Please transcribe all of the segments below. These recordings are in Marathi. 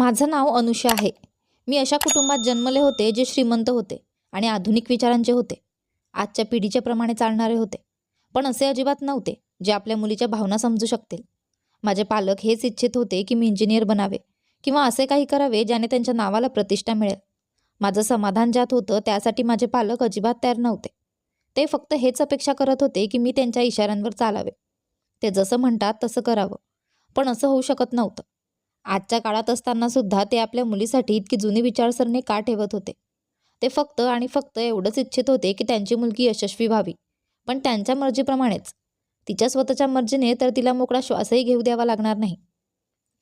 माझं नाव अनुषा आहे. मी अशा कुटुंबात जन्मले होते जे श्रीमंत होते आणि आधुनिक विचारांचे होते. आजच्या पिढीच्या प्रमाणे चालणारे होते. पण असे अजिबात नव्हते जे आपल्या मुलीच्या भावना समजू शकतील. माझे पालक हेच इच्छित होते की मी इंजिनियर बनावे किंवा असे काही करावे ज्याने त्यांच्या नावाला प्रतिष्ठा मिळेल. माझं समाधान ज्यात होतं त्यासाठी माझे पालक अजिबात तयार नव्हते. ते फक्त हेच अपेक्षा करत होते की मी त्यांच्या इशाऱ्यांवर चालावे. ते जसं म्हणतात तसं करावं. पण असं होऊ शकत नव्हतं. आजच्या काळात असताना सुद्धा ते आपल्या मुलीसाठी इतकी जुनी विचारसरणी का ठेवत होते? ते फक्त आणि फक्त एवढंच इच्छित होते की त्यांची मुलगी यशस्वी व्हावी. पण त्यांच्या मर्जीप्रमाणेच. तिच्या स्वतःच्या मर्जीने तर तिला मोकळा श्वासही घेऊ द्यावा लागणार नाही.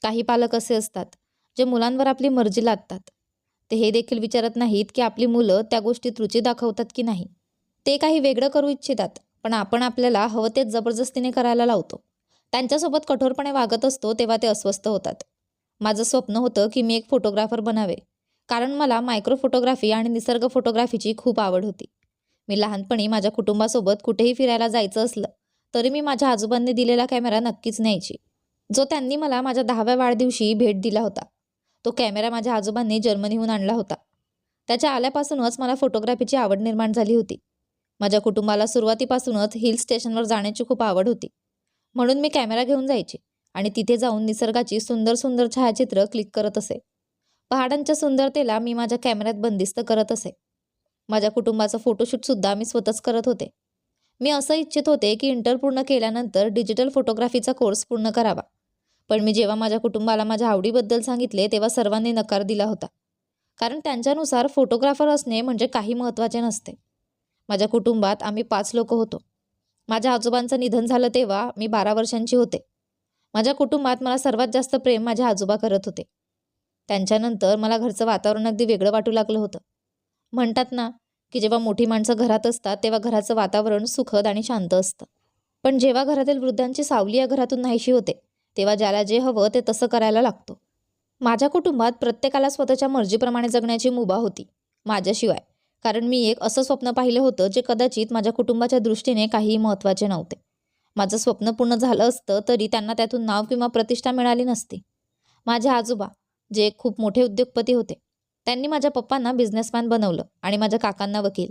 काही पालक असे असतात जे मुलांवर आपली मर्जी लादतात. ते हे देखील विचारत नाहीत की आपली मुलं त्या गोष्टीत रुची दाखवतात की नाही. ते काही वेगळं करू इच्छितात पण आपण आपल्याला हवं तेच जबरदस्तीने करायला लावतो. त्यांच्यासोबत कठोरपणे वागत असतो तेव्हा ते अस्वस्थ होतात. माझं स्वप्न होतं की मी एक फोटोग्राफर बनावे. कारण मला मायक्रो फोटोग्राफी आणि निसर्ग फोटोग्राफीची खूप आवड होती. मी लहानपणी माझ्या कुटुंबासोबत कुठेही फिरायला जायचं असलं तरी मी माझ्या आजोबांनी दिलेला कॅमेरा नक्कीच न्यायची. जो त्यांनी मला माझ्या दहाव्या वाढदिवशी भेट दिला होता. तो कॅमेरा माझ्या आजोबांनी जर्मनीहून आणला होता. त्याच्या आल्यापासूनच मला फोटोग्राफीची आवड निर्माण झाली होती. माझ्या कुटुंबाला सुरुवातीपासूनच हिल स्टेशनवर जाण्याची खूप आवड होती. म्हणून मी कॅमेरा घेऊन जायचे. आणि तिथे जाऊन निसर्गाची सुंदर सुंदर छायाचित्र क्लिक करत असे. पहाडांच्या सुंदरतेला मी माझ्या कॅमेऱ्यात बंदिस्त करत असे. माझ्या कुटुंबाचं फोटोशूटसुद्धा मी स्वतःच करत होते. मी असं इच्छित होते की इंटर पूर्ण केल्यानंतर डिजिटल फोटोग्राफीचा कोर्स पूर्ण करावा. पण मी जेव्हा माझ्या कुटुंबाला माझ्या आवडीबद्दल सांगितले तेव्हा सर्वांनी नकार दिला होता. कारण त्यांच्यानुसार फोटोग्राफर असणे म्हणजे काही महत्त्वाचे नसते. माझ्या कुटुंबात आम्ही पाच लोक होतो. माझ्या आजोबांचं निधन झालं तेव्हा मी बारा वर्षांची होते. माझ्या कुटुंबात मला सर्वात जास्त प्रेम माझ्या आजोबा करत होते. त्यांच्यानंतर मला घरचं वातावरण अगदी वेगळं वाटू लागलं होतं. म्हणतात ना की जेव्हा मोठी माणसं घरात असतात तेव्हा घराचं वातावरण सुखद आणि शांत असतं. पण जेव्हा घरातील वृद्धांची सावली या घरातून नाहीशी होते तेव्हा ज्याला जे हवं ते तसं करायला लागतो. माझ्या कुटुंबात प्रत्येकाला स्वतःच्या मर्जीप्रमाणे जगण्याची मुभा होती माझ्याशिवाय. कारण मी एक असं स्वप्न पाहिलं होतं जे कदाचित माझ्या कुटुंबाच्या दृष्टीने काहीही महत्त्वाचे नव्हते. माझं स्वप्न पूर्ण झालं असतं तरी त्यांना त्यातून नाव किंवा प्रतिष्ठा मिळाली नसती. माझे आजोबा जे खूप मोठे उद्योगपती होते त्यांनी माझ्या पप्पांना बिझनेसमॅन बनवलं आणि माझ्या काकांना वकील.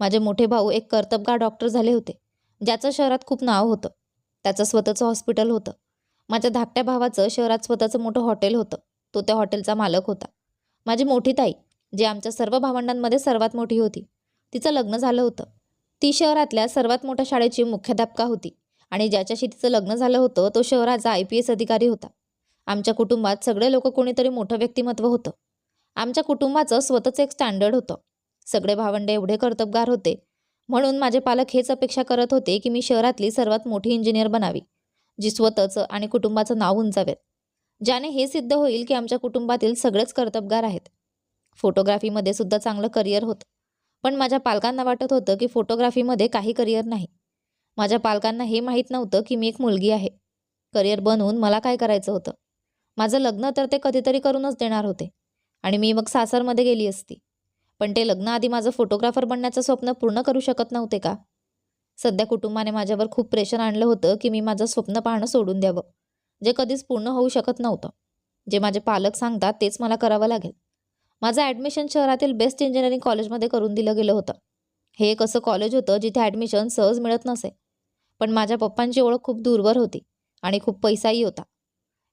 माझे मोठे भाऊ एक कर्तबगार डॉक्टर झाले होते ज्याचं शहरात खूप नाव होतं. त्याचं स्वतःचं हॉस्पिटल होतं. माझ्या धाकट्या भावाचं शहरात स्वतःचं मोठं हॉटेल होतं. तो त्या हॉटेलचा मालक होता. माझी मोठी ताई जी आमच्या सर्व भावंडांमध्ये सर्वात मोठी होती तिचं लग्न झालं होतं. ती शहरातल्या सर्वात मोठ्या शाळेची मुख्याध्यापका होती. आणि ज्याच्याशी तिचं लग्न झालं होतं तो शहराचा आय पी एस अधिकारी होता. आमच्या कुटुंबात सगळे लोक कोणीतरी मोठं व्यक्तिमत्व होतं. आमच्या कुटुंबाचं स्वतःचं एक स्टँडर्ड होतं. सगळे भावंडे एवढे कर्तबगार होते. म्हणून माझे पालक हेच अपेक्षा करत होते की मी शहरातली सर्वात मोठी इंजिनियर बनावी जी स्वतःचं आणि कुटुंबाचं नाव उंचावेल. ज्याने हे सिद्ध होईल की आमच्या कुटुंबातील सगळेच कर्तबगार आहेत. फोटोग्राफीमध्ये सुद्धा चांगलं करिअर होतं. पण माझ्या पालकांना वाटत होतं की फोटोग्राफीमध्ये काही करिअर नाही. माझ्या पालकांना हे माहीत नव्हतं की मी एक मुलगी आहे. करिअर बनवून मला काय करायचं होतं? माझं लग्न तर ते कधीतरी करूनच देणार होते. आणि मी मग सासरमध्ये गेली असती. पण ते लग्नाआधी माझं फोटोग्राफर बनण्याचं स्वप्न पूर्ण करू शकत नव्हते का? सध्या कुटुंबाने माझ्यावर खूप प्रेशर आणलं होतं की मी माझं स्वप्न पाहणं सोडून द्यावं जे कधीच पूर्ण होऊ शकत नव्हतं. जे माझे पालक सांगतात तेच मला करावं लागेल. माझं ॲडमिशन शहरातील बेस्ट इंजिनिअरिंग कॉलेजमध्ये करून दिलं गेलं होतं. हे एक असं कॉलेज होतं जिथे ॲडमिशन सहज मिळत नसे? पण माझ्या पप्पांची ओळख खूप दूरवर होती आणि खूप पैसाही होता.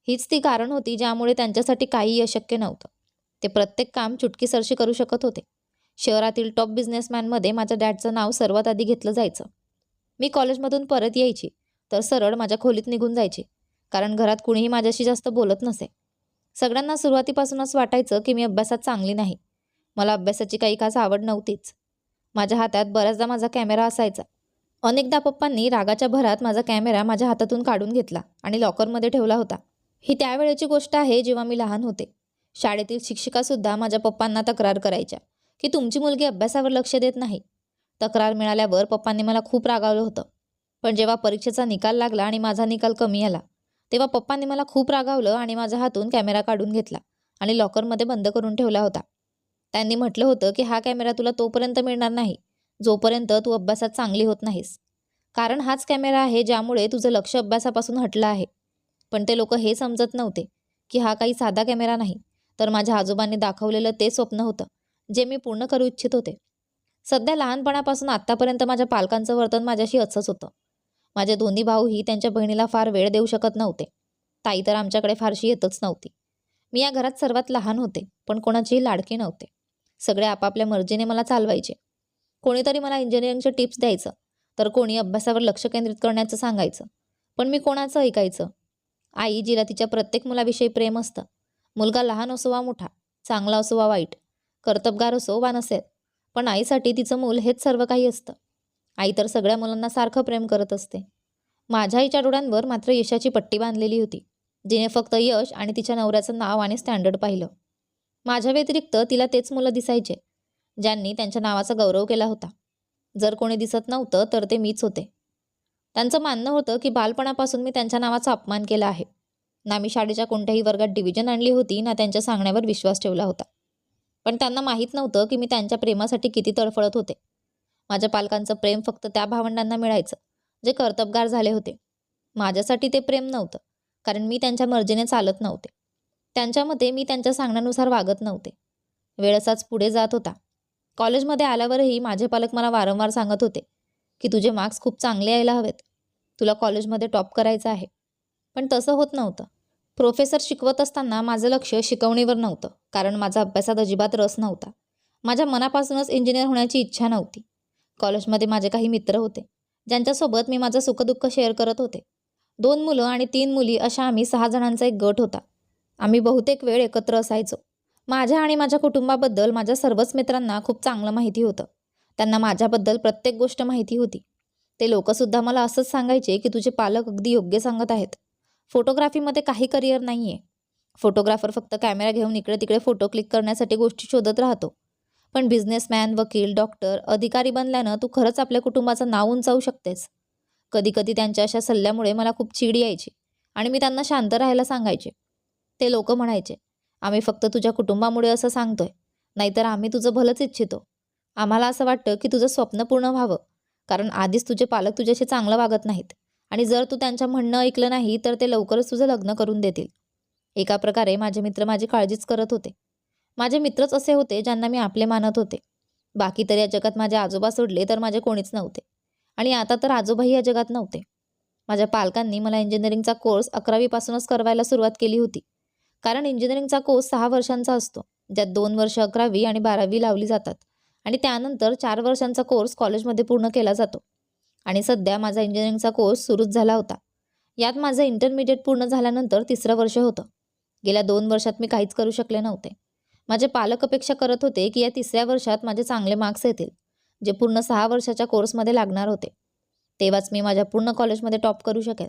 हीच ती कारण होती ज्यामुळे त्यांच्यासाठी काहीही अशक्य नव्हतं. ते प्रत्येक काम चुटकीसरशी करू शकत होते. शहरातील टॉप बिझनेसमॅनमध्ये माझ्या डॅडचं नाव सर्वात आधी घेतलं जायचं. मी कॉलेजमधून परत यायची तर सरळ माझ्या खोलीत निघून जायची कारण घरात कुणीही माझ्याशी जास्त बोलत नसे. सगळ्यांना सुरुवातीपासूनच वाटायचं की मी अभ्यासात चांगली नाही. मला अभ्यासाची काही खास आवड नव्हतीच. माझ्या हातात बऱ्याचदा माझा कॅमेरा असायचा. अनेकदा पप्पांनी रागाच्या भरात माझा कॅमेरा माझ्या हातातून काढून घेतला आणि लॉकरमध्ये ठेवला होता. ही त्यावेळेची गोष्ट आहे जेव्हा मी लहान होते. शाळेतील शिक्षिकासुद्धा माझ्या पप्पांना तक्रार करायच्या की तुमची मुलगी अभ्यासावर लक्ष देत नाही. तक्रार मिळाल्यावर पप्पांनी मला खूप रागावलं होतं. पण जेव्हा परीक्षेचा निकाल लागला आणि माझा निकाल कमी आला तेव्हा पप्पांनी मला खूप रागावलं आणि माझ्या हातून कॅमेरा काढून घेतला आणि लॉकरमध्ये बंद करून ठेवला होता. त्यांनी म्हटलं होतं की हा कॅमेरा तुला तोपर्यंत मिळणार नाही. जोपर्यंत तू अभ्यासात चांगली होत नाहीस. कारण हाच कॅमेरा आहे ज्यामुळे तुझं लक्ष अभ्यासापासून हटलं आहे. पण ते लोक हे समजत नव्हते की हा काही साधा कॅमेरा नाही तर माझ्या आजोबांनी दाखवलेलं ते स्वप्न होतं जे मी पूर्ण करू इच्छित होते. सध्या लहानपणापासून आत्तापर्यंत माझ्या पालकांचं वर्तन माझ्याशी असंच होतं. माझे दोन्ही भाऊही त्यांच्या बहिणीला फार वेळ देऊ शकत नव्हते. ताई तर आमच्याकडे फारशी येतच नव्हती. मी या घरात सर्वात लहान होते पण कोणाचीही लाडकी नव्हते. सगळे आपापल्या मर्जीने मला चालवायचे. कोणीतरी मला इंजिनिअरिंगचे टिप्स द्यायचं. तर कोणी अभ्यासावर लक्ष केंद्रित करण्याचं सांगायचं. पण मी कोणाचं ऐकायचं? आई जिला तिच्या प्रत्येक मुलाविषयी प्रेम असतं. मुलगा लहान असो वा मोठा चांगला असो वा वाईट कर्तबगार असो वा नसेल पण आईसाठी तिचं मूल हेच सर्व काही असतं. आई तर सगळ्या मुलांना सारखं प्रेम करत असते. माझ्या आईच्या डोळ्यांवर मात्र यशाची पट्टी बांधलेली होती जिने फक्त यश आणि तिच्या नवऱ्याचं नाव आणि स्टँडर्ड पाहिलं. माझ्या व्यतिरिक्त तिला तेच मुलं दिसायचे ज्यांनी त्यांच्या नावाचा गौरव केला होता. जर कोणी दिसत नव्हतं तर ते मीच होते. त्यांचं मानणं होतं की बालपणापासून मी त्यांच्या नावाचा अपमान केला आहे. ना मी शाळेच्या कोणत्याही वर्गात डिव्हिजन आणली होती ना त्यांच्या सांगण्यावर विश्वास ठेवला होता. पण त्यांना माहीत नव्हतं की मी त्यांच्या प्रेमासाठी किती तडफडत होते. माझ्या पालकांचं प्रेम फक्त त्या भावंडांना मिळायचं जे कर्तबगार झाले होते. माझ्यासाठी ते प्रेम नव्हतं कारण मी त्यांच्या मर्जीने चालत नव्हते. त्यांच्या मते मी त्यांच्या सांगण्यानुसार वागत नव्हते. वेळ असाच पुढे जात होता. कॉलेजमध्ये आल्यावरही माझे पालक मला वारंवार सांगत होते की तुझे मार्क्स खूप चांगले यायला हवेत. तुला कॉलेजमध्ये टॉप करायचं आहे. पण तसं होत नव्हतं. प्रोफेसर शिकवत असताना माझं लक्ष शिकवणीवर नव्हतं कारण माझा अभ्यासात अजिबात रस नव्हता. माझ्या मनापासूनच इंजिनियर होण्याची इच्छा नव्हती. कॉलेजमध्ये माझे काही मित्र होते ज्यांच्यासोबत मी माझं सुखदुःख शेअर करत होते. दोन मुलं आणि तीन मुली अशा आम्ही सहा जणांचा एक गट होता. आम्ही बहुतेक वेळ एकत्र असायचो. माझ्या आणि माझ्या कुटुंबाबद्दल माझ्या सर्वच मित्रांना खूप चांगलं माहिती होतं. त्यांना माझ्याबद्दल प्रत्येक गोष्ट माहिती होती. ते लोकंसुद्धा मला असंच सांगायचे की तुझे पालक अगदी योग्य सांगत आहेत. फोटोग्राफीमध्ये काही करिअर नाही आहे फोटोग्राफर फक्त कॅमेरा घेऊन इकडे तिकडे फोटो क्लिक करण्यासाठी गोष्टी शोधत राहतो. पण बिझनेसमॅन वकील डॉक्टर अधिकारी बनल्यानं तू खरंच आपल्या कुटुंबाचं नाव उंचावू शकतेस. कधीकधी त्यांच्या अशा सल्ल्यामुळे मला खूप चिड यायची आणि मी त्यांना शांत राहायला सांगायचे. ते लोक म्हणायचे आम्ही फक्त तुझ्या कुटुंबामुळे असं सांगतोय. नाहीतर आम्ही तुझं भलंच इच्छितो. आम्हाला असं वाटतं की तुझं स्वप्न पूर्ण व्हावं. कारण आधीच तुझे पालक तुझ्याशी चांगलं वागत नाहीत. आणि जर तू त्यांच्या म्हणणं ऐकलं नाही तर ते लवकरच तुझं लग्न करून देतील. एका प्रकारे माझे मित्र माझी काळजीच करत होते. माझे मित्रच असे होते ज्यांना मी आपले मानत होते. बाकी तर या जगात माझे आजोबा सोडले तर माझे कोणीच नव्हते. आणि आता तर आजोबाही या जगात नव्हते. माझ्या पालकांनी मला इंजिनिअरिंगचा कोर्स अकरावीपासूनच करवायला सुरुवात केली होती. कारण इंजिनिअरिंगचा कोर्स सहा वर्षांचा असतो. ज्यात दोन वर्ष अकरावी आणि बारावी लावली जातात. आणि त्यानंतर चार वर्षांचा कोर्स कॉलेजमध्ये पूर्ण केला जातो. आणि सध्या माझा इंजिनिअरिंगचा कोर्स सुरूच झाला होता. यात माझं इंटरमिडिएट पूर्ण झाल्यानंतर तिसरं वर्ष होतं. गेल्या दोन वर्षात मी काहीच करू शकले नव्हते. माझे पालक अपेक्षा करत होते की या तिसऱ्या वर्षात माझे चांगले मार्क्स येतील जे पूर्ण सहा वर्षाच्या कोर्समध्ये लागणार होते. तेव्हाच मी माझ्या पूर्ण कॉलेजमध्ये टॉप करू शकेल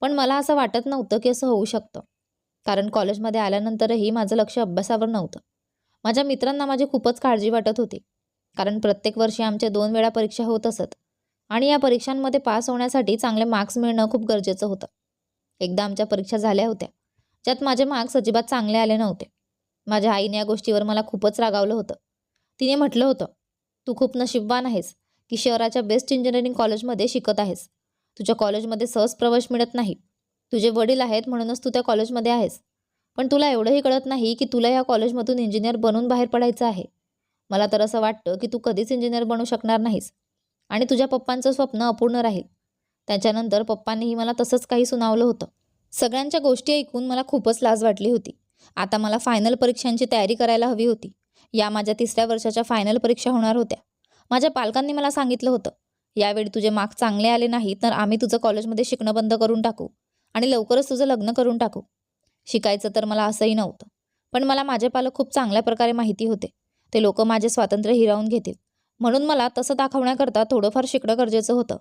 पण मला असं वाटत नव्हतं की असं होऊ शकतं. कारण कॉलेजमध्ये आल्यानंतरही माझं लक्ष अभ्यासावर नव्हतं. माझ्या मित्रांना माझी खूपच काळजी वाटत होती कारण प्रत्येक वर्षी आमच्या दोन वेळा परीक्षा होत असत आणि या परीक्षांमध्ये पास होण्यासाठी चांगले मार्क्स मिळणं खूप गरजेचं होतं. एकदा आमच्या परीक्षा झाल्या होत्या ज्यात माझे मार्क्स अजिबात चांगले आले नव्हते. माझ्या आईने या गोष्टीवर मला खूपच रागावलं होतं. तिने म्हटलं होतं तू खूप नशीबवान आहेस की शहराच्या बेस्ट इंजिनिअरिंग कॉलेजमध्ये शिकत आहेस. तुझ्या कॉलेजमध्ये सहज प्रवेश मिळत नाही. तुझे वडील आहेत म्हणूनच तू त्या कॉलेजमध्ये आहेस. पण तुला एवढंही कळत नाही की तुला या कॉलेजमधून इंजिनियर बनून बाहेर पडायचं आहे. मला तर असं वाटतं की तू कधीच इंजिनियर बनू शकणार नाहीस. आणि तुझ्या पप्पांचं स्वप्न अपूर्ण राहील. त्याच्यानंतर पप्पांनीही मला तसंच काही सुनावलं होतं. सगळ्यांच्या गोष्टी ऐकून मला खूपच लाज वाटली होती. आता मला फायनल परीक्षांची तयारी करायला हवी होती. या माझ्या तिसऱ्या वर्षाच्या फायनल परीक्षा होणार होत्या. माझ्या पालकांनी मला सांगितलं होतं यावेळी तुझे मार्क्स चांगले आले नाही तर आम्ही तुझं कॉलेजमध्ये शिकणं बंद करून टाकू. आणि लवकरच तुझं लग्न करून टाकू. शिकायचं तर मला असंही नव्हतं. पण मला माझे पालक खूप चांगल्या प्रकारे माहिती होते. ते लोक माझे स्वातंत्र्य हिरावून घेतील. म्हणून मला तसं दाखवण्याकरता थोडंफार शिकणं गरजेचं होतं.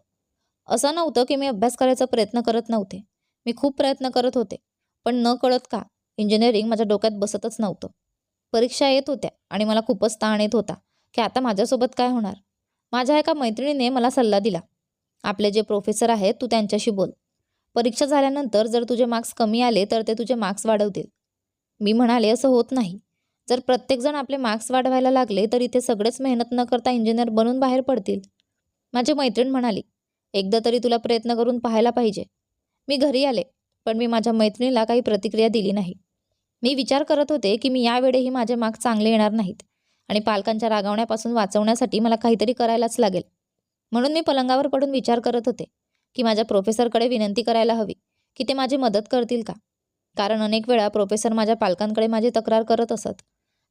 असं नव्हतं की मी अभ्यास करायचा प्रयत्न करत नव्हते. मी खूप प्रयत्न करत होते. पण न कळत का इंजिनिअरिंग माझ्या डोक्यात बसतच नव्हतं. परीक्षा येत होत्या आणि मला खूपच ताण येत होता की आता माझ्यासोबत काय होणार? माझ्या एका मैत्रिणीने मला सल्ला दिला. आपले जे प्रोफेसर आहेत तू त्यांच्याशी बोल. परीक्षा झाल्यानंतर जर तुझे मार्क्स कमी आले तर ते तुझे मार्क्स वाढवतील. मी म्हणाले असं होत नाही. जर प्रत्येकजण आपले मार्क्स वाढवायला लागले तर इथे सगळेच मेहनत न करता इंजिनियर बनून बाहेर पडतील. माझी मैत्रीण म्हणाली एकदा तरी तुला प्रयत्न करून पाहायला पाहिजे. मी घरी आले पण मी माझ्या मैत्रिणीला काही प्रतिक्रिया दिली नाही. मी विचार करत होते की मी यावेळेही माझे मार्क्स चांगले येणार नाहीत आणि पालकांच्या रागावण्यापासून वाचवण्यासाठी मला काहीतरी करायलाच लागेल. म्हणून मी पलंगावर पडून विचार करत होते. की माझ्या प्रोफेसरकडे विनंती करायला हवी की ते माझी मदत करतील का? कारण अनेक वेळा प्रोफेसर माझ्या पालकांकडे माझी तक्रार करत असत.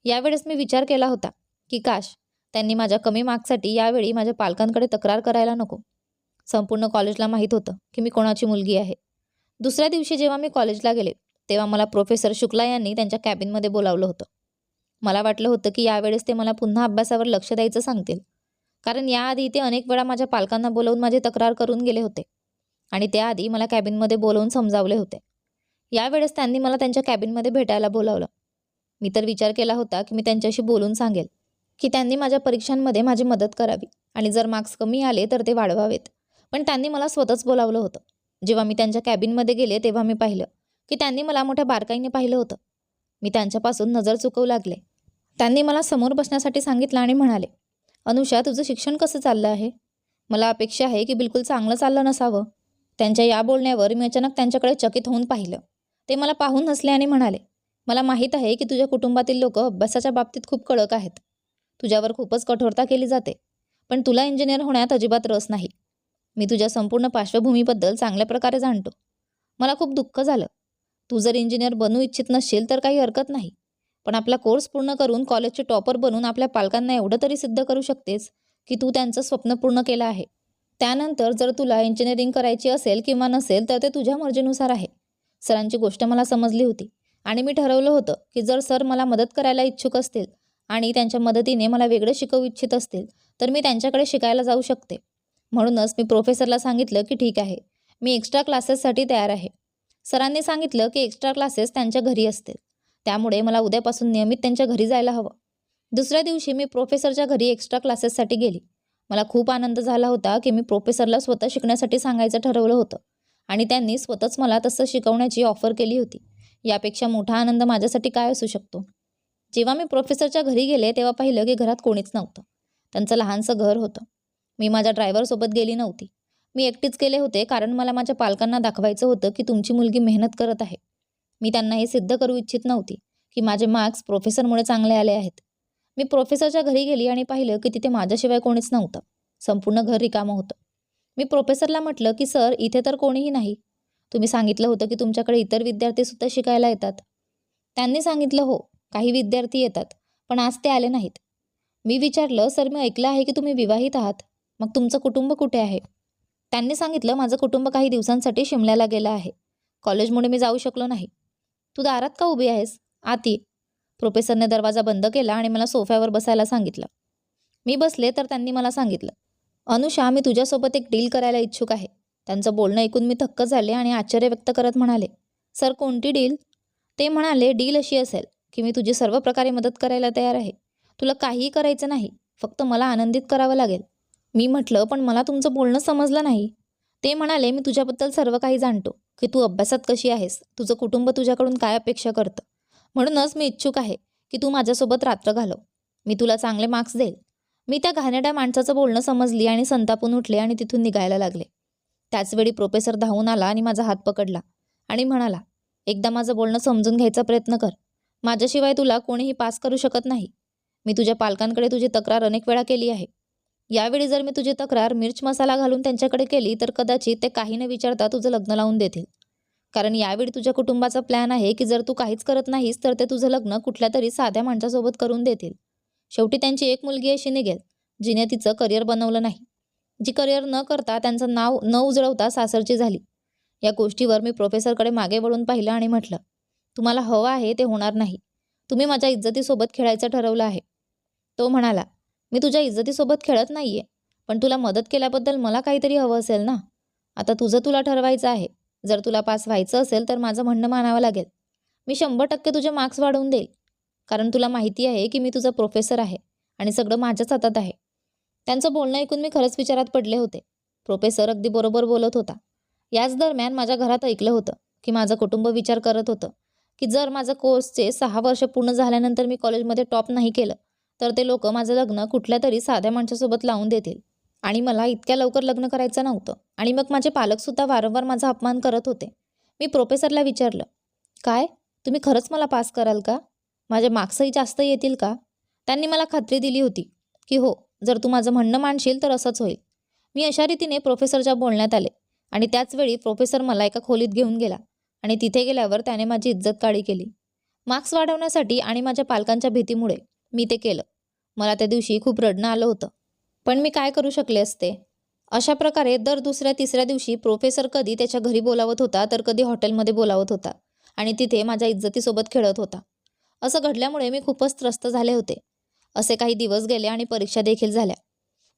यावेळेस मी विचार केला होता की काश त्यांनी माझ्या कमी मार्क्ससाठी यावेळी माझ्या पालकांकडे तक्रार करायला नको. संपूर्ण कॉलेजला माहीत होतं की मी कोणाची मुलगी आहे. दुसऱ्या दिवशी जेव्हा मी कॉलेजला गेले तेव्हा मला प्रोफेसर शुक्ला यांनी त्यांच्या कॅबिनमध्ये बोलावलं होतं. मला वाटलं होतं की यावेळेस ते मला पुन्हा अभ्यासावर लक्ष द्यायचं सांगतील. कारण याआधी ते अनेक वेळा माझ्या पालकांना बोलवून माझी तक्रार करून गेले होते. आणि त्याआधी मला कॅबिनमध्ये बोलवून समजावले होते. यावेळेस त्यांनी मला त्यांच्या कॅबिनमध्ये भेटायला बोलावलं. मी तर विचार केला होता की मी त्यांच्याशी बोलून सांगेल की त्यांनी माझ्या परीक्षांमध्ये माझी मदत करावी आणि जर मार्क्स कमी आले तर ते वाढवावेत. पण त्यांनी मला स्वतःच बोलावलं होतं. जेव्हा मी त्यांच्या कॅबिनमध्ये गेले तेव्हा मी पाहिलं की त्यांनी मला मोठ्या बारकाईने पाहिलं होतं. मी त्यांच्यापासून नजर चुकवू लागले. त्यांनी मला समोर बसण्यासाठी सांगितलं आणि म्हणाले अनुषा तुझं शिक्षण कसं चाललं आहे? मला अपेक्षा आहे की बिलकुल चांगलं चाललं नसावं. त्यांच्या या बोलण्यावर मी अचानक त्यांच्याकडे चकित होऊन पाहिलं. ते मला पाहून हसले आणि म्हणाले मला माहीत आहे की तुझ्या कुटुंबातील लोक अभ्यासाच्या बाबतीत खूप कडक आहेत. तुझ्यावर खूपच कठोरता केली जाते. पण तुला इंजिनियर होण्यात अजिबात रस नाही. मी तुझ्या संपूर्ण पार्श्वभूमीबद्दल चांगल्या प्रकारे जाणतो. मला खूप दुःख झालं. तू जर इंजिनियर बनू इच्छित नसशील तर काही हरकत नाही. पण आपला कोर्स पूर्ण करून कॉलेजचे टॉपर बनून आपल्या पालकांना एवढं तरी सिद्ध करू शकतेस की तू त्यांचं स्वप्न पूर्ण केलं आहे. त्यानंतर जर तुला इंजिनिअरिंग करायची असेल किंवा नसेल तर ते तुझ्या मर्जीनुसार आहे. सरांची गोष्ट मला समजली होती आणि मी ठरवलं होतं की जर सर मला मदत करायला इच्छुक असतील आणि त्यांच्या मदतीने मला वेगळं शिकवू इच्छित असतील तर मी त्यांच्याकडे शिकायला जाऊ शकते. म्हणूनच मी प्रोफेसरला सांगितलं की ठीक आहे मी एक्स्ट्रा क्लासेससाठी तयार आहे. सरांनी सांगितलं की एक्स्ट्रा क्लासेस त्यांच्या घरी असतील. त्यामुळे मला उद्यापासून नियमित त्यांच्या घरी जायला हवं. दुसऱ्या दिवशी मी प्रोफेसरच्या घरी एक्स्ट्रा क्लासेससाठी गेली. मला खूप आनंद झाला होता की मी प्रोफेसरला स्वतः शिकण्यासाठी सांगायचं ठरवलं होतं आणि त्यांनी स्वतःच मला तसं शिकवण्याची ऑफर केली होती. यापेक्षा मोठा आनंद माझ्यासाठी काय असू शकतो? जेव्हा मी प्रोफेसरच्या घरी गेले तेव्हा पाहिलं की घरात कोणीच नव्हतं. त्यांचं लहानसं घर होतं. मी माझ्या ड्रायव्हरसोबत गेली नव्हती. मी एकटीच गेले होते कारण मला माझ्या पालकांना दाखवायचं होतं की तुमची मुलगी मेहनत करत आहे. मी त्यांना हे सिद्ध करू इच्छित नव्हती की माझे मार्क्स प्रोफेसरमुळे चांगले आले आहेत. मी प्रोफेसरच्या घरी गेली आणि पाहिलं की तिथे माझ्याशिवाय कोणीच नव्हतं. संपूर्ण घर रिकामं होतं. मी प्रोफेसरला म्हटलं की सर इथे तर कोणीही नाही. तुम्ही सांगितलं होतं की तुमच्याकडे इतर विद्यार्थीसुद्धा शिकायला येतात. त्यांनी सांगितलं हो काही विद्यार्थी येतात पण आज ते आले नाहीत. मी विचारलं सर मी ऐकलं आहे की तुम्ही विवाहित आहात. मग तुमचं कुटुंब कुठे आहे? त्यांनी सांगितलं माझं कुटुंब काही दिवसांसाठी शिमल्याला गेलं आहे. कॉलेजमुळे मी जाऊ शकलो नाही. तू दारात का उभी आहेस? आत. ये प्रोफेसरने दरवाजा बंद केला आणि मला सोफ्यावर बसायला सांगितलं. मी बसले तर त्यांनी मला सांगितलं अनुषा मी तुझ्यासोबत एक डील करायला इच्छुक आहे. त्यांचं बोलणं ऐकून मी थक्क झाले आणि आश्चर्य व्यक्त करत म्हणाले सर कोणती डील? ते म्हणाले डील अशी असेल की मी तुझी सर्व प्रकारे मदत करायला तयार आहे. तुला काहीही करायचं नाही फक्त मला आनंदित करावं लागेल. मी म्हटलं पण मला तुमचं बोलणं समजलं नाही. ते म्हणाले मी तुझ्याबद्दल सर्व काही जाणतो की तू अभ्यासात कशी आहेस? तुझं कुटुंब तुझ्याकडून काय अपेक्षा करतं? म्हणूनच मी इच्छुक आहे की तू माझ्यासोबत रात्र घालव. मी तुला चांगले मार्क्स देईल. मी त्या घाणेड्या माणसाचं बोलणं समजली आणि संतापून उठले आणि तिथून निघायला लागले. त्याचवेळी प्रोफेसर धावून आला आणि माझा हात पकडला आणि म्हणाला एकदा माझं बोलणं समजून घ्यायचा प्रयत्न कर. माझ्याशिवाय तुला कोणीही पास करू शकत नाही. मी तुझ्या पालकांकडे तुझी तक्रार अनेक वेळा केली आहे. यावेळी जर मी तुझी तक्रार मिर्च मसाला घालून त्यांच्याकडे केली तर कदाचित ते काही न विचारता तुझं लग्न लावून देतील. कारण यावेळी तुझ्या कुटुंबाचा प्लॅन आहे की जर तू काहीच करत नाहीस तर ते तुझं लग्न कुठल्या तरी साध्या माणसासोबत करून देतील. शेवटी त्यांची एक मुलगी अशी निघेल जिने तिचं करिअर बनवलं नाही. जी करिअर न करता त्यांचं नाव न उजळवता सासरची झाली. या गोष्टीवर मी प्रोफेसरकडे मागे वळून पाहिलं आणि म्हटलं तुम्हाला हवं आहे ते होणार नाही. तुम्ही माझ्या इज्जतीसोबत खेळायचं ठरवलं आहे. तो म्हणाला मी तुझ्या इज्जतीसोबत खेळत नाहीये. पण तुला मदत केल्याबद्दल मला काहीतरी हवं असेल ना? आता तुझं तुला ठरवायचं आहे. जर तुला पास व्हायचं असेल तर माझं म्हणणं मानावं लागेल. मी शंभर टक्के तुझे मार्क्स वाढवून देईल. कारण तुला माहिती आहे की मी तुझा प्रोफेसर आहे आणि सगळं माझ्याच हातात आहे. त्यांचं बोलणं ऐकून मी खरंच विचारात पडले होते. प्रोफेसर अगदी बरोबर बोलत होता. याच दरम्यान माझ्या घरात ऐकलं होतं की माझं कुटुंब विचार करत होतं की जर माझं कोर्सचे सहा वर्ष पूर्ण झाल्यानंतर मी कॉलेजमध्ये टॉप नाही केलं तर ते लोक माझं लग्न कुठल्या तरी साध्या माणसासोबत लावून देतील. आणि मला इतक्या लवकर लग्न करायचं नव्हतं. आणि मग माझे पालकसुद्धा वारंवार माझा अपमान करत होते. मी प्रोफेसरला विचारलं काय? तुम्ही खरंच मला पास कराल का? माझे मार्क्सही जास्त येतील का? त्यांनी मला खात्री दिली होती की हो जर तू माझं म्हणणं मानशील तर असंच होईल. मी अशा रीतीने प्रोफेसरच्या बोलण्यात आले. आणि त्याचवेळी प्रोफेसर मला एका खोलीत घेऊन गेला. आणि तिथे गेल्यावर त्याने माझी इज्जत काळी केली. मार्क्स वाढवण्यासाठी आणि माझ्या पालकांच्या भीतीमुळे मी ते केलं. मला त्या दिवशी खूप रडणं आलं होतं. पण मी काय करू शकले असते? अशा प्रकारे दर दुसऱ्या तिसऱ्या दिवशी प्रोफेसर कधी त्याच्या घरी बोलावत होता तर कधी हॉटेलमध्ये बोलावत होता आणि तिथे माझ्या इज्जतीसोबत खेळत होता. असं घडल्यामुळे मी खूपच त्रस्त झाले होते. असे काही दिवस गेले आणि परीक्षा देखील झाल्या.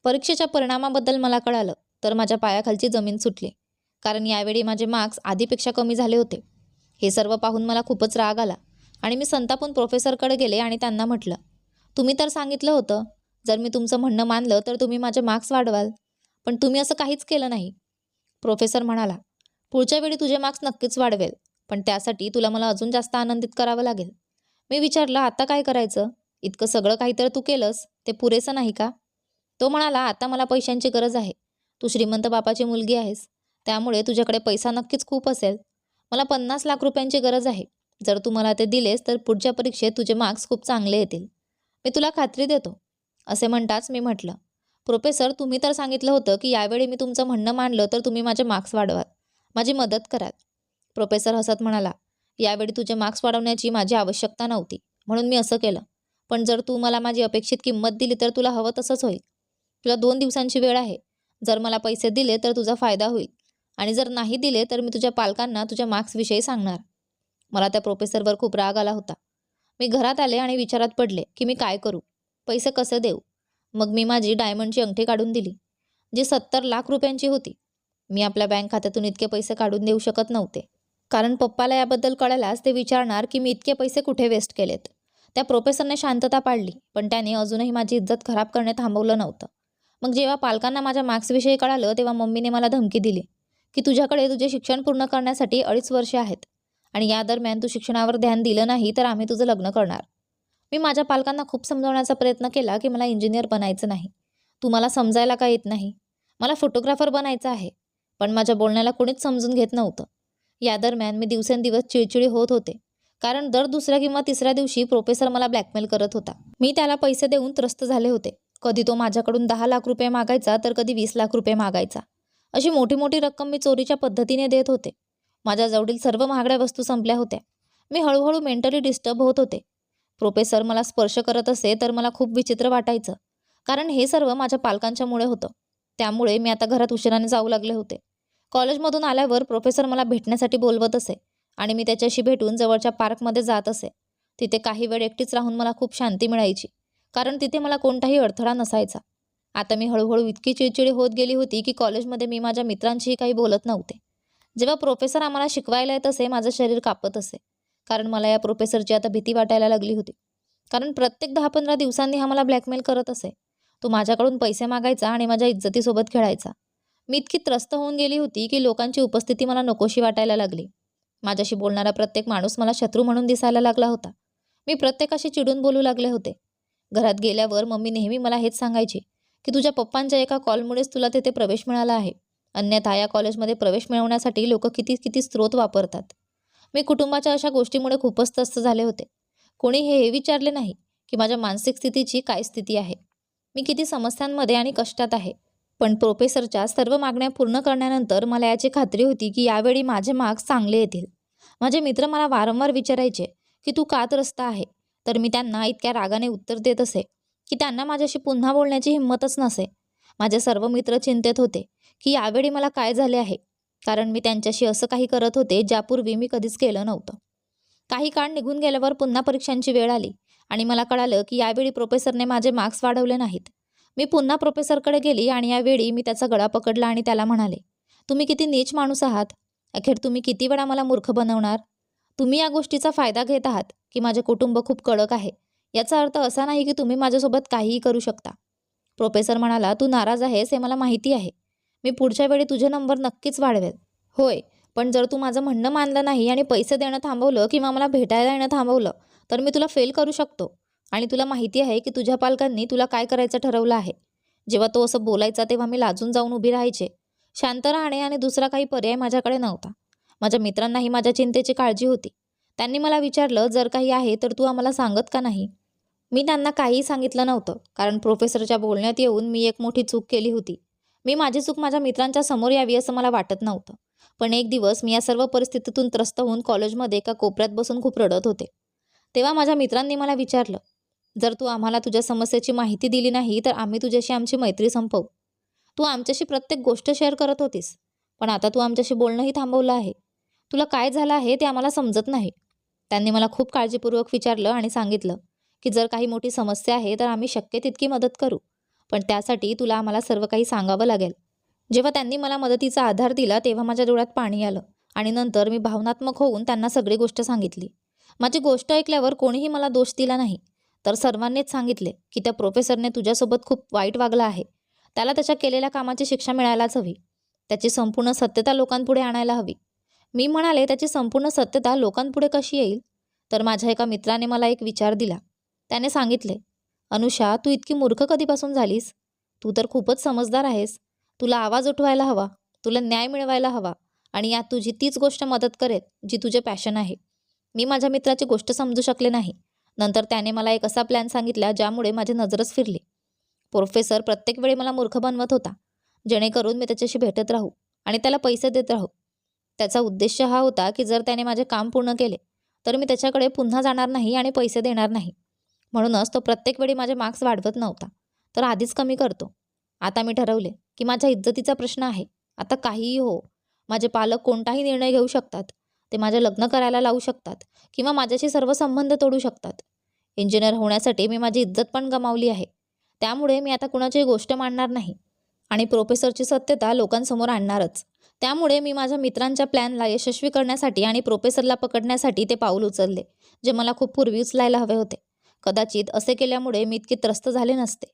परीक्षेच्या परिणामाबद्दल मला कळालं तर माझ्या पायाखालची जमीन सुटली. कारण यावेळी माझे मार्क्स आधीपेक्षा कमी झाले होते. हे सर्व पाहून मला खूपच राग आला आणि मी संतापून प्रोफेसरकडे गेले आणि त्यांना म्हटलं तुम्ही तर सांगितलं होतं. जर मी तुमचं म्हणणं मानलं तर तुम्ही माझे मार्क्स वाढवाल. पण तुम्ही असं काहीच केलं नाही. प्रोफेसर म्हणाला पुढच्या वेळी तुझे मार्क्स नक्कीच वाढवेल पण त्यासाठी तुला मला अजून जास्त आनंदित करावं लागेल. मी विचारलं आता काय करायचं? इतकं सगळं काही तर तू केलंस ते पुरेसं नाही का? तो म्हणाला आता मला पैशांची गरज आहे. तू श्रीमंत बापाची मुलगी आहेस त्यामुळे तुझ्याकडे पैसा नक्कीच खूप असेल. मला पन्नास लाख रुपयांची गरज आहे. जर तू मला ते दिलेस तर पुढच्या परीक्षेत तुझे मार्क्स खूप चांगले येतील. मी तुला खात्री देतो. असे म्हणताच मी म्हटलं प्रोफेसर तुम्ही तर सांगितलं होतं की यावेळी मी तुमचं म्हणणं मानलं तर तुम्ही माझे मार्क्स वाढवाल माझी मदत कराल. प्रोफेसर हसत म्हणाला यावेळी तुझे मार्क्स वाढवण्याची माझी आवश्यकता नव्हती म्हणून मी असं केलं. पण जर तू मला माझी अपेक्षित किंमत दिली तर तुला हवं तसंच होईल. तुला दोन दिवसांची वेळ आहे. जर मला पैसे दिले तर तुझा फायदा होईल. आणि जर नाही दिले तर मी तुझ्या पालकांना तुझ्या मार्क्सविषयी सांगणार. मला त्या प्रोफेसरवर खूप राग आला होता. मी घरात आले आणि विचारात पडले की मी काय करू? पैसे कसे देऊ? मग मी माझी डायमंडची अंगठी काढून दिली जी सत्तर लाख रुपयांची होती. मी आपल्या बँक खात्यातून इतके पैसे काढून देऊ शकत नव्हते. कारण पप्पाला याबद्दल कळल्यास ते विचारणार की मी इतके पैसे कुठे वेस्ट केलेत? त्या प्रोफेसरने शांतता पाळली पण त्याने अजूनही माझी इज्जत खराब करणे थांबवलं नव्हतं. मग जेव्हा पालकांना माझ्या मार्क्सविषयी कळालं तेव्हा मम्मीने मला धमकी दिली की तुझ्याकडे तुझे शिक्षण पूर्ण करण्यासाठी अडीच वर्षे आहेत. आणि या दरम्यान तू शिक्षणावर ध्यान दिलं नाही तर आम्ही तुझं लग्न करणार. मी माझ्या पालकांना खूप समजवण्याचा प्रयत्न केला की मला इंजिनियर बनायचं नाही. तुम्हाला समजायला का येत नाही? मला फोटोग्राफर बनायचं आहे पण माझ्या बोलण्याला कोणीच समजून घेत नव्हतं. या दरम्यान मी दिवसेंदिवस चिडचिडी होत होते कारण दर दुसऱ्या किंवा तिसऱ्या दिवशी प्रोफेसर मला ब्लॅकमेल करत होता. मी त्याला पैसे देऊन त्रस्त झाले होते. कधी तो माझ्याकडून दहा लाख रुपये मागायचा तर कधी वीस लाख रुपये मागायचा. अशी मोठी मोठी रक्कम मी चोरीच्या पद्धतीने देत होते. माझ्याजवळील सर्व महागड्या वस्तू संपल्या होत्या. मी हळूहळू मेंटली डिस्टर्ब होत होते. प्रोफेसर मला स्पर्श करत असे तर मला खूप विचित्र वाटायचं. कारण हे सर्व माझ्या पालकांच्यामुळे होतं. त्यामुळे मी आता घरात उशिराने जाऊ लागले होते. कॉलेजमधून आल्यावर प्रोफेसर मला भेटण्यासाठी बोलवत असे आणि मी त्याच्याशी भेटून जवळच्या पार्कमध्ये जात असे. तिथे काही वेळ एकटीच राहून मला खूप शांती मिळायची. कारण तिथे मला कोणताही अडथळा नसायचा. आता मी हळूहळू इतकी चिडचिडी होत गेली होती की कॉलेजमध्ये मी माझ्या मित्रांशीही काही बोलत नव्हते. जेव्हा प्रोफेसर आम्हाला शिकवायला येत असे माझं शरीर कापत असे. कारण मला या प्रोफेसरची आता भीती वाटायला लागली होती. कारण प्रत्येक दहा पंधरा दिवसांनी हा मला ब्लॅकमेल करत असे. तो माझ्याकडून पैसे मागायचा आणि माझ्या इज्जतीसोबत खेळायचा. मी इतकी त्रस्त होऊन गेली होती की लोकांची उपस्थिती मला नकोशी वाटायला लागली. माझ्याशी बोलणारा प्रत्येक माणूस मला शत्रू म्हणून दिसायला लागला होता. मी प्रत्येकाशी चिडून बोलू लागले होते. घरात गेल्यावर मम्मी नेहमी मला हेच सांगायची की तुझ्या पप्पांच्या एका कॉलमुळेच तुला तेथे प्रवेश मिळाला आहे. अन्यथा या कॉलेजमध्ये प्रवेश मिळवण्यासाठी लोक किती किती स्रोत वापरतात. मी कुटुंबाच्या अशा गोष्टीमुळे खूपच त्रस्त झाले होते. कोणी हे हे विचारले नाही की माझ्या मानसिक स्थितीची काय स्थिती आहे? मी किती समस्यांमध्ये आणि कष्टात आहे. पण प्रोफेसरच्या सर्व मागण्या पूर्ण करण्यानंतर मला याची खात्री होती की यावेळी माझे मार्क्स चांगले येतील. माझे मित्र मला वारंवार विचारायचे की तू का त्रस्त आहे? तर मी त्यांना इतक्या रागाने उत्तर देत असे की त्यांना माझ्याशी पुन्हा बोलण्याची हिंमतच नसे. माझे सर्व मित्र चिंतेत होते. की यावेळी मला काय झाले आहे? कारण मी त्यांच्याशी असं काही करत होते ज्यापूर्वी मी कधीच केलं नव्हतं. काही काळ निघून गेल्यावर पुन्हा परीक्षांची वेळ आली आणि मला कळालं की यावेळी प्रोफेसरने माझे मार्क्स वाढवले नाहीत. मी पुन्हा प्रोफेसरकडे गेली आणि यावेळी मी त्याचा गळा पकडला आणि त्याला म्हणाले तुम्ही किती नीच माणूस आहात. अखेर तुम्ही किती वेळा मला मूर्ख बनवणार? तुम्ही या गोष्टीचा फायदा घेत आहात की माझे कुटुंब खूप कडक आहे. याचा अर्थ असा नाही की तुम्ही माझ्यासोबत काहीही करू शकता. प्रोफेसर म्हणाला तू नाराज आहेस हे मला माहिती आहे. मी पुढच्या वेळी तुझे नंबर नक्कीच वाढवेल. होय पण जर तू माझं म्हणणं मानलं नाही आणि पैसे देणं थांबवलं किंवा मला भेटायला येणं थांबवलं तर मी तुला फेल करू शकतो. आणि तुला माहिती आहे की तुझ्या पालकांनी तुला काय करायचं ठरवलं आहे. जेव्हा तो असं बोलायचा तेव्हा मी लाजून जाऊन उभी राहायचे. शांत राहणे आणि दुसरा काही पर्याय माझ्याकडे नव्हता. माझ्या मित्रांनाही माझ्या चिंतेची काळजी होती. त्यांनी मला विचारलं जर काही आहे तर तू आम्हाला सांगत का नाही? मी त्यांना काहीही सांगितलं नव्हतं कारण प्रोफेसरच्या बोलण्यात येऊन मी एक मोठी चूक केली होती. मी माझी चूक माझ्या मित्रांच्या समोर यावी असं मला वाटत नव्हतं. पण एक दिवस मी या सर्व परिस्थितीतून त्रस्त होऊन कॉलेजमध्ये एका कोपऱ्यात बसून खूप रडत होते. तेव्हा माझ्या मित्रांनी मला विचारलं जर तू आम्हाला तुझ्या समस्येची माहिती दिली नाही तर आम्ही तुझ्याशी आमची मैत्री संपवू. तू आमच्याशी प्रत्येक गोष्ट शेअर करत होतीस पण आता तू आमच्याशी बोलणंही थांबवलं आहे. तुला काय झालं आहे ते आम्हाला समजत नाही. त्यांनी मला खूप काळजीपूर्वक विचारलं आणि सांगितलं की जर काही मोठी समस्या आहे तर आम्ही शक्य तितकी मदत करू. पण त्यासाठी तुला आम्हाला सर्व काही सांगावं लागेल. जेव्हा त्यांनी मला मदतीचा आधार दिला तेव्हा माझ्या डोळ्यात पाणी आलं आणि नंतर मी भावनात्मक होऊन त्यांना सगळी गोष्ट सांगितली. माझी गोष्ट ऐकल्यावर कोणीही मला दोष दिला नाही. तर सर्वांनीच सांगितले की त्या प्रोफेसरने तुझ्यासोबत खूप वाईट वागला आहे. त्याला त्याच्या केलेल्या कामाची शिक्षा मिळायलाच हवी. त्याची संपूर्ण सत्यता लोकांपुढे आणायला हवी. मी म्हणाले त्याची संपूर्ण सत्यता लोकांपुढे कशी येईल? तर माझ्या एका मित्राने मला एक विचार दिला. त्याने सांगितले अनुषा तू इतकी मूर्ख कधीपासून झालीस? तू तर खूपच समजदार आहेस. तुला आवाज उठवायला हवा. तुला न्याय मिळवायला हवा. आणि यात तुझी तीच गोष्ट मदत करेल जी तुझे पॅशन आहे. मी माझ्या मित्राची गोष्ट समजू शकले नाही. नंतर त्याने मला एक असा प्लॅन सांगितला ज्यामुळे माझी नजरच फिरली. प्रोफेसर प्रत्येक वेळी मला मूर्ख बनवत होता. जेणेकरून मी त्याच्याशी भेटत राहू आणि त्याला पैसे देत राहू. त्याचा उद्देश हा होता की जर त्याने माझे काम पूर्ण केले तर मी त्याच्याकडे पुन्हा जाणार नाही आणि पैसे देणार नाही. म्हणूनच तो प्रत्येक वेळी माझे मार्क्स वाढवत नव्हता. तर आधीच कमी करतो. आता मी ठरवले की माझ्या इज्जतीचा प्रश्न आहे. आता काहीही हो. माझे पालक कोणताही निर्णय घेऊ शकतात. ते माझे लग्न करायला लावू शकतात किंवा माझ्याशी सर्व संबंध तोडू शकतात. इंजिनियर होण्यासाठी मी माझी इज्जत पण गमावली आहे. त्यामुळे मी आता कुणाची गोष्ट मांडणार नाही. आणि प्रोफेसरची सत्यता लोकांसमोर आणणारच. त्यामुळे मी माझ्या मित्रांच्या प्लॅनला यशस्वी करण्यासाठी आणि प्रोफेसरला पकडण्यासाठी ते पाऊल उचलले जे मला खूप पूर्वी उचलायला हवे होते. कदाचित असे केल्यामुळे मी इतके त्रस्त झाले नसते.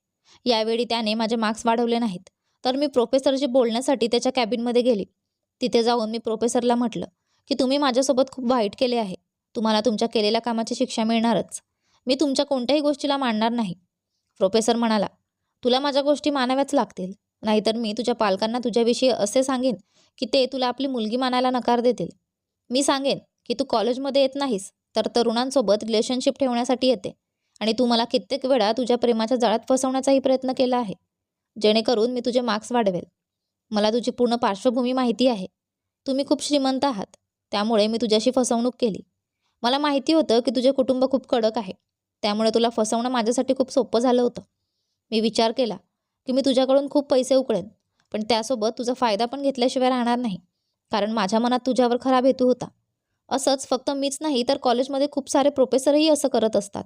यावेळी त्याने माझे मार्क्स वाढवले नाहीत. तर मी प्रोफेसरशी बोलण्यासाठी त्याच्या कॅबिनमध्ये गेली. तिथे जाऊन मी प्रोफेसरला म्हटलं की तुम्ही माझ्यासोबत खूप वाईट केले आहे. तुम्हाला तुमच्या केलेल्या कामाची शिक्षा मिळणारच. मी तुमच्या कोणत्याही गोष्टीला मानणार नाही. प्रोफेसर म्हणाला तुला माझ्या गोष्टी मानाव्याच लागतील. नाहीतर मी तुझ्या पालकांना तुझ्याविषयी असे सांगेन की ते तुला आपली मुलगी मानायला नकार देतील. मी सांगेन की तू कॉलेजमध्ये येत नाहीस तर तरुणांसोबत रिलेशनशिप ठेवण्यासाठी येते. आणि तू मला कित्येक वेळा तुझ्या प्रेमाच्या जाळ्यात फसवण्याचाही प्रयत्न केला आहे. जेणेकरून मी तुझे मार्क्स वाढवेल. मला तुझी पूर्ण पार्श्वभूमी माहिती आहे. तुम्ही खूप श्रीमंत आहात. त्यामुळे मी तुझ्याशी फसवणूक केली. मला माहिती होतं की तुझे कुटुंब खूप कडक आहे. त्यामुळे तुला फसवणं माझ्यासाठी खूप सोपं झालं होतं. मी विचार केला की मी तुझ्याकडून खूप पैसे उकळेन पण त्यासोबत तुझा फायदा पण घेतल्याशिवाय राहणार नाही कारण माझ्या मनात तुझ्यावर खराब हेतू होता. असंच फक्त मीच नाही तर कॉलेजमध्ये खूप सारे प्रोफेसरही असं करत असतात.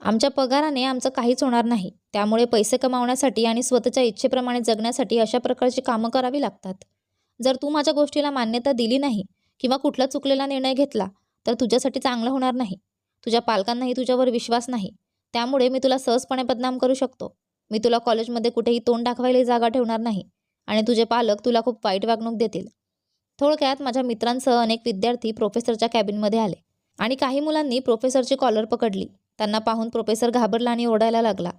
आमच्या पगाराने आमचं काहीच होणार नाही. त्यामुळे पैसे कमावण्यासाठी आणि स्वतःच्या इच्छेप्रमाणे जगण्यासाठी अशा प्रकारची कामं करावी लागतात. जर तू माझ्या गोष्टीला मान्यता दिली नाही किंवा कुठला चुकलेला निर्णय घेतला तर तुझ्यासाठी चांगलं होणार नाही. तुझ्या पालकांनाही तुझ्यावर विश्वास नाही. त्यामुळे मी तुला सहजपणे बदनाम करू शकतो. मी तुला कॉलेजमध्ये कुठेही तोंड दाखवायला जागा ठेवणार नाही आणि तुझे पालक तुला खूप वाईट वागणूक देतील. थोडक्यात माझ्या मित्रांसह अनेक विद्यार्थी प्रोफेसरच्या कॅबिनमध्ये आले आणि काही मुलांनी प्रोफेसरची कॉलर पकडली. त्यांना पाहून प्रोफेसर घाबरला आणि ओरडायला लागला.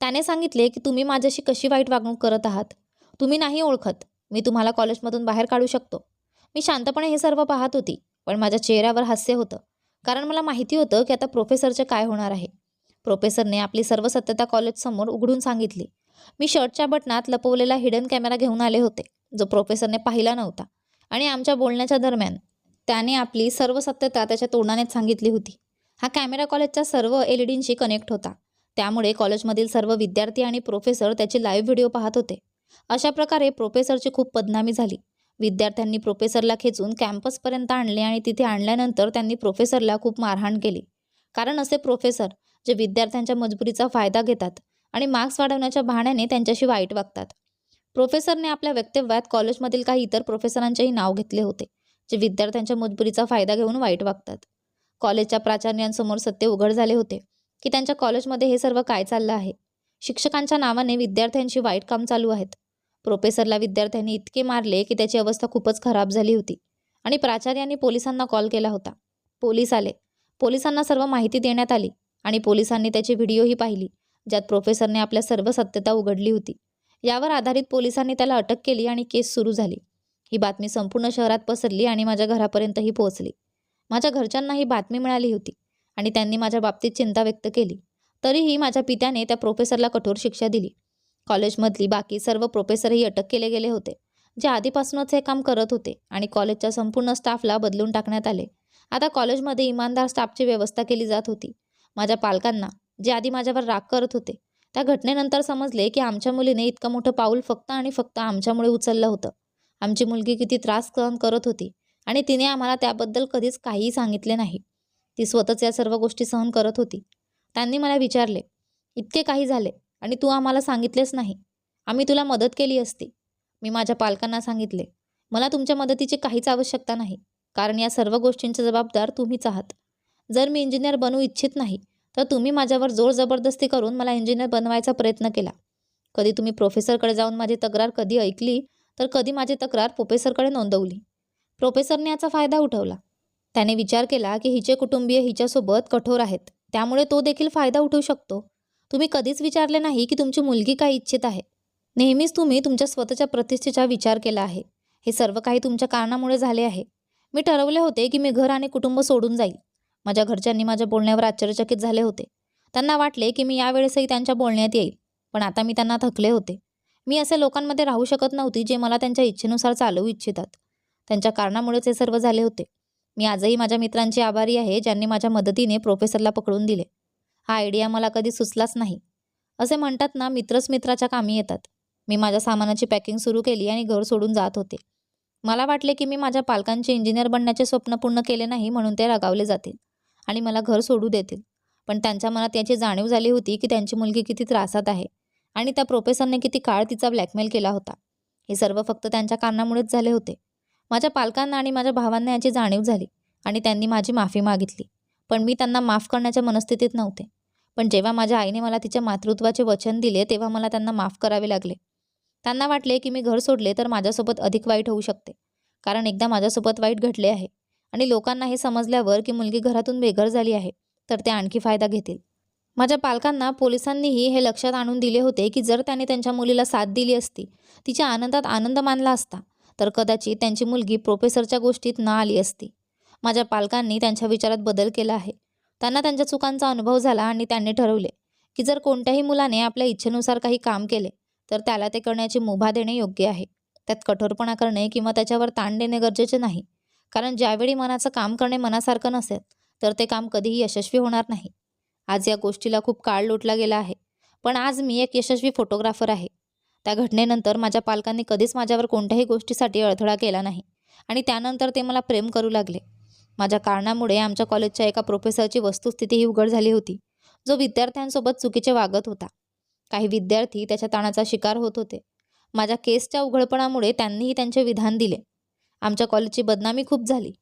त्याने सांगितले की तुम्ही माझ्याशी कशी वाईट वागणूक करत आहात? तुम्ही नाही ओळखत. मी तुम्हाला कॉलेजमधून बाहेर काढू शकतो. मी शांतपणे हे सर्व पाहत होती पण माझ्या चेहऱ्यावर हास्य होतं. कारण मला माहिती होतं की आता प्रोफेसरचे काय होणार आहे. प्रोफेसरने आपली सर्व सत्यता कॉलेजसमोर उघडून सांगितली. मी शर्टच्या बटनात लपवलेला हिडन कॅमेरा घेऊन आले होते जो प्रोफेसरने पाहिला नव्हता. आणि आमच्या बोलण्याच्या दरम्यान त्याने आपली सर्व सत्यता त्याच्या तोंडानेच सांगितली होती. हा कॅमेरा कॉलेजच्या सर्व एल ई डींशी कनेक्ट होता. त्यामुळे कॉलेजमधील सर्व विद्यार्थी आणि प्रोफेसर त्याची लाईव्ह व्हिडिओ पाहत होते. अशा प्रकारे प्रोफेसरची खूप बदनामी झाली. विद्यार्थ्यांनी प्रोफेसरला खेचून कॅम्पसपर्यंत आणले आणि तिथे आणल्यानंतर त्यांनी प्रोफेसरला खूप मारहाण केली. कारण असे प्रोफेसर जे विद्यार्थ्यांच्या मजबुरीचा फायदा घेतात आणि मार्क्स वाढवण्याच्या बहाण्याने त्यांच्याशी वाईट वागतात. प्रोफेसरने आपल्या वक्तव्यात कॉलेजमधील काही इतर प्रोफेसरांचेही नाव घेतले होते जे विद्यार्थ्यांच्या मजबुरीचा फायदा घेऊन वाईट वागतात. कॉलेजच्या प्राचार्यांसमोर सत्य उघड झाले होते की त्यांच्या कॉलेजमध्ये हे सर्व काय चाललं आहे? शिक्षकांच्या नावाने विद्यार्थ्यांशी वाईट काम चालू आहेत. प्रोफेसरला विद्यार्थ्यांनी इतके मारले की त्याची अवस्था खूपच खराब झाली होती आणि प्राचार्यांनी पोलिसांना कॉल केला होता. पोलीस आले. पोलिसांना सर्व माहिती देण्यात आली आणि पोलिसांनी त्याची व्हिडिओही पाहिली ज्यात प्रोफेसरने आपल्या सर्व सत्यता उघडली होती. यावर आधारित पोलिसांनी त्याला अटक केली आणि केस सुरू झाली. ही बातमी संपूर्ण शहरात पसरली आणि माझ्या घरापर्यंतही पोहोचली. माझ्या घरच्यांना ही बातमी मिळाली होती आणि त्यांनी माझ्या बाबतीत चिंता व्यक्त केली. तरीही माझ्या पित्याने त्या प्रोफेसरला कठोर शिक्षा दिली. कॉलेजमधली बाकी सर्व प्रोफेसरही अटक केले गेले होते. जे आधीपासूनच हे काम करत होते आणि कॉलेजच्या संपूर्ण स्टाफला बदलून टाकण्यात आले. आता कॉलेजमध्ये इमानदार स्टाफची व्यवस्था केली जात होती. माझ्या पालकांना जे आधी माझ्यावर राग करत होते त्या घटनेनंतर समजले की आमच्या मुलीने इतकं मोठं पाऊल फक्त आणि फक्त आमच्यामुळे उचललं होतं. आमची मुलगी किती त्रास सहन करत होती. आणि तिने आम्हाला त्याबद्दल कधीच काहीही सांगितले नाही. ती स्वतःच या सर्व गोष्टी सहन करत होती. त्यांनी मला विचारले इतके काही झाले आणि तू आम्हाला सांगितलेच नाही. आम्ही तुला मदत केली असती. मी माझ्या पालकांना सांगितले मला तुमच्या मदतीची काहीच आवश्यकता नाही कारण या सर्व गोष्टींचे जबाबदार तुम्हीच आहात. जर मी इंजिनियर बनू इच्छित नाही तर तुम्ही माझ्यावर जोर जबरदस्ती करून मला इंजिनियर बनवायचा प्रयत्न केला. कधी तुम्ही प्रोफेसरकडे जाऊन माझी तक्रार कधी ऐकली तर कधी माझी तक्रार प्रोफेसरकडे नोंदवली. प्रोफेसरने याचा फायदा उठवला. त्याने विचार केला की हिचे कुटुंबीय हिच्यासोबत कठोर आहेत. त्यामुळे तो देखील फायदा उठवू शकतो. तुम्ही कधीच विचारले नाही की तुमची मुलगी काय इच्छित आहे. नेहमीच तुम्ही तुमच्या स्वतःच्या प्रतिष्ठेचा विचार केला आहे. हे सर्व काही तुमच्या कारणामुळे झाले आहे. मी ठरवले होते की मी घर आणि कुटुंब सोडून जाईल. माझ्या घरच्यांनी माझ्या बोलण्यावर आश्चर्यचकित झाले होते. त्यांना वाटले की मी यावेळेसही त्यांच्या बोलण्यात येईल पण आता मी त्यांना थकले होते. मी असे लोकांमध्ये राहू शकत नव्हती जे मला त्यांच्या इच्छेनुसार चालवू इच्छितात. त्यांच्या कारणामुळेच हे सर्व झाले होते. मी आजही माझ्या मित्रांची आभारी आहे ज्यांनी माझ्या मदतीने प्रोफेसरला पकडून दिले. हा आयडिया मला कधी सुचलाच नाही. असे म्हणतात ना मित्रच मित्राच्या कामी येतात. मी माझ्या सामानाची पॅकिंग सुरू केली आणि घर सोडून जात होते. मला वाटले की मी माझ्या पालकांचे इंजिनियर बनण्याचे स्वप्न पूर्ण केले नाही म्हणून ते रागावले जातील आणि मला घर सोडू देतील. पण त्यांच्या मनात याची जाणीव झाली होती की त्यांची मुलगी किती त्रासात आहे आणि त्या प्रोफेसरने किती काळ तिचा ब्लॅकमेल केला होता. हे सर्व फक्त त्यांच्या कारणामुळेच झाले होते. माझ्या पालकांना आणि माझ्या भावांना याची जाणीव झाली आणि त्यांनी माझी माफी मागितली. पण मी त्यांना माफ करण्याच्या मनस्थितीत नव्हते. पण जेव्हा माझ्या आईने मला तिच्या मातृत्वाचे वचन दिले तेव्हा मला त्यांना माफ करावे लागले. त्यांना वाटले की मी घर सोडले तर माझ्यासोबत अधिक वाईट होऊ शकते. कारण एकदा माझ्यासोबत वाईट घडले आहे आणि लोकांना हे समजल्यावर की मुलगी घरातून बेघर झाली आहे तर ते आणखी फायदा घेतील. माझ्या पालकांना पोलिसांनीही हे लक्षात आणून दिले होते की जर त्याने त्यांच्या मुलीला साथ दिली असती तिच्या आनंदात आनंद मानला असता तर कदाचित त्यांची मुलगी प्रोफेसरच्या गोष्टीत न आली असती. माझ्या पालकांनी त्यांच्या विचारात बदल केला आहे. त्यांना त्यांच्या चुकांचा अनुभव झाला आणि त्यांनी ठरवले की जर कोणत्याही मुलाने आपल्या इच्छेनुसार काही काम केले तर त्याला ते करण्याची मुभा देणे योग्य आहे. त्यात कठोरपणा करणे किंवा त्याच्यावर ताण देणे गरजेचे नाही. कारण ज्यावेळी मनाचं काम करणे मनासारखं नसेल तर ते काम कधीही यशस्वी होणार नाही. आज या गोष्टीला खूप काळ लोटला गेला आहे. पण आज मी एक यशस्वी फोटोग्राफर आहे. त्या घटनेनंतर माझ्या पालकांनी कधीच माझ्यावर कोणत्याही गोष्टीसाठी अडथळा केला नाही. आणि त्यानंतर ते मला प्रेम करू लागले. माझ्या कारणामुळे आमच्या कॉलेजच्या एका प्रोफेसरची वस्तुस्थिती ही उघड झाली होती जो विद्यार्थ्यांसोबत चुकीचे वागत होता. काही विद्यार्थी त्याच्या ताणाचा शिकार होत होते. माझ्या केसच्या उघडपणामुळे त्यांनीही त्यांचे विधान दिले. आमच्या कॉलेजची बदनामी खूप झाली.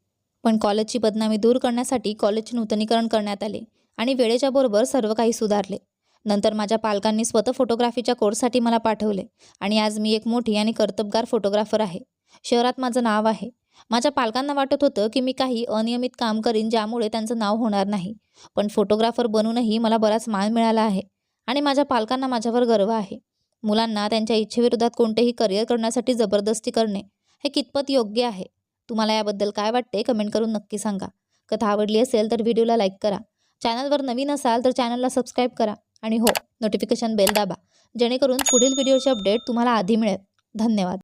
पण कॉलेजची बदनामी दूर करण्यासाठी कॉलेजचे नूतनीकरण करण्यात आले आणि वेळेच्या बरोबर सर्व काही सुधारले. नंतर माझ्या पालकांनी स्वतः फोटोग्राफीच्या कोर्ससाठी मला पाठवले आणि आज मी एक मोठी आणि कर्तबगार फोटोग्राफर आहे. शहरात माझं नाव आहे. माझ्या पालकांना वाटत होतं की मी काही अनियमित काम करीन ज्यामुळे त्यांचं नाव होणार नाही. पण फोटोग्राफर बनूनही मला बराच मान मिळाला आहे आणि माझ्या पालकांना माझ्यावर गर्व आहे. मुलांना त्यांच्या इच्छेविरोधात कोणतेही करिअर करण्यासाठी जबरदस्ती करणे हे कितपत योग्य आहे? तुम्हाला याबद्दल काय वाटते कमेंट करून नक्की सांगा. कथा आवडली असेल तर व्हिडिओला लाईक करा. चॅनलवर नवीन असाल तर चॅनलला सबस्क्राईब करा. आणि हो नोटिफिकेशन बेल दाबा. जेणेकरून पुढील व्हिडिओचे अपडेट तुम्हाला आधी मिळेल. धन्यवाद.